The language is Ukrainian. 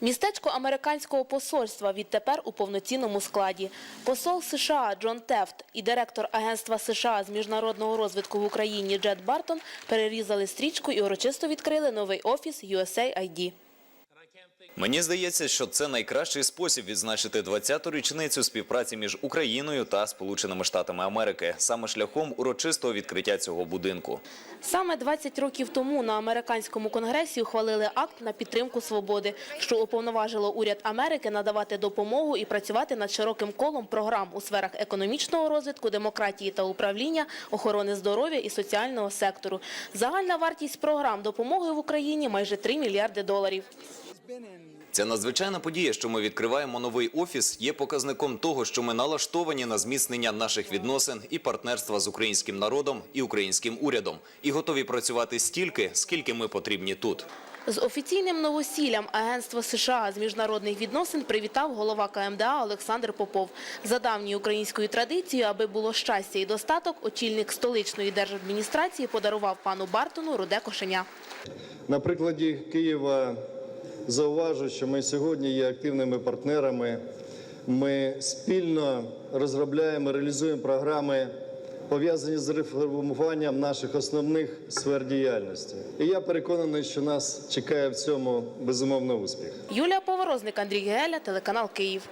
Містечко американського посольства відтепер у повноцінному складі. Посол США Джон Тефт і директор Агентства США з міжнародного розвитку в Україні Джет Бартон перерізали стрічку і урочисто відкрили новий офіс USAID. Мені здається, що це найкращий спосіб відзначити 20-ту річницю співпраці між Україною та Сполученими Штатами Америки саме шляхом урочистого відкриття цього будинку. Саме 20 років тому на американському конгресі ухвалили акт на підтримку свободи, що уповноважило уряд Америки надавати допомогу і працювати над широким колом програм у сферах економічного розвитку, демократії та управління, охорони здоров'я і соціального сектору. Загальна вартість програм допомоги в Україні майже 3 мільярди доларів. Ця надзвичайна подія, що ми відкриваємо новий офіс, є показником того, що ми налаштовані на зміцнення наших відносин і партнерства з українським народом і українським урядом, і готові працювати стільки, скільки ми потрібні тут. З офіційним новосіллям Агентство США з міжнародних відносин привітав голова КМДА Олександр Попов. За давньою українською традицією, аби було щастя і достаток, очільник столичної держадміністрації подарував пану Бартону руде кошеня. На прикладі Києва зауважу, що ми сьогодні є активними партнерами. Ми спільно розробляємо, реалізуємо програми, пов'язані з реформуванням наших основних сфер діяльності. І я переконаний, що нас чекає в цьому безумовно успіх. Юлія Поворозник, Андрій Геля, телеканал Київ.